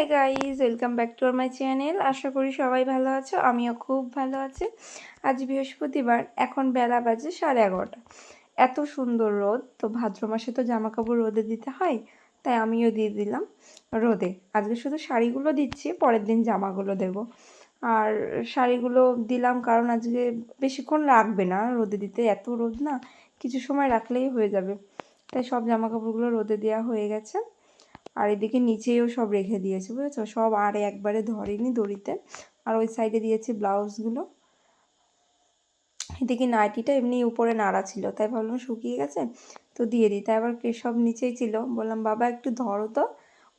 Hi guys welcome back to our my channel আশা করি সবাই ভালো আছো, আমিও খুব ভালো আছি। আজ বৃহস্পতিবার, এখন বেলা বাজে সাড়ে এগারোটা। এত সুন্দর রোদ, তো ভাদ্র মাসে তো জামা কাপড় রোদে দিতে হয়, তাই আমিও দিয়ে দিলাম রোদে। আজকে শুধু শাড়িগুলো দিচ্ছি, পরের দিন জামাগুলো দেব। আর শাড়িগুলো দিলাম কারণ আজকে বেশিক্ষণ রাখবে না, রোদে দিতে এত রোদ না, কিছু সময় রাখলেই হয়ে যাবে। তাই সব জামা কাপড়গুলো রোদে দেওয়া হয়ে গেছে। আর এদিকে নিচেও সব রেখে দিয়েছে, বুঝেছ? সব আর একবারে ধরেনি দড়িতে। আর ওই সাইডে দিয়েছে ব্লাউজগুলো। এদিকে নাইটিটা এমনি উপরে নাড়া ছিল, তাই ভাবলাম শুকিয়ে গেছে, তো দিয়ে দিই। তাই আবার সব নিচেই ছিল। বললাম, বাবা, একটু ধরো তো।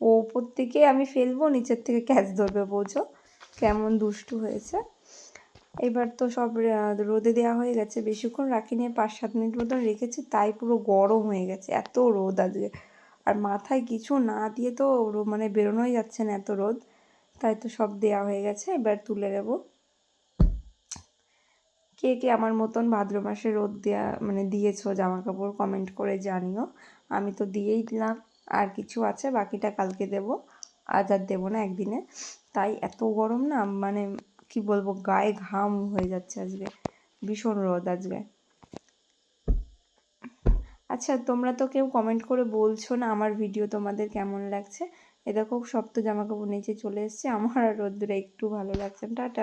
ও উপর থেকে আমি ফেলব, নিচের থেকে ক্যাচ ধরবে, বোঝো? কেমন দুষ্টু হয়েছে। এবার তো সব রোদে দেওয়া হয়ে গেছে। বেশিক্ষণ রাখিনি পাঁচ সাত মিনিট মতন রেখেছি, তাই পুরো গরম হয়ে গেছে। এত রোদ আজকে। আর মাথায় কিছু না দিয়ে তো মানে বেরোনোই যাচ্ছে না এত রোদ। তাই তো সব দেয়া হয়ে গেছে, এবার তুলে নেব। কে কে আমার মতন ভাদ্র মাসে রোদ দেওয়া মানে দিয়েছ জামা কাপড় কমেন্ট করে জানিও। আমি তো দিয়েই দিলাম, আর কিছু আছে, বাকিটা কালকে দেব। আজ আর দেবো না একদিনে। তাই এত গরম না মানে কি বলব, গায়ে ঘাম হয়ে যাচ্ছে আজকে। ভীষণ রোদ আজকে। আচ্ছা তোমরা তো কেউ কমেন্ট করে বলছো না আমার ভিডিও তোমাদের কেমন লাগছে? এ দেখো শক্ত তো জামা কাপড় নিচে চলে এসছে, আমার আর রোদ্দুরে একটু ভালো লাগছে টাটা।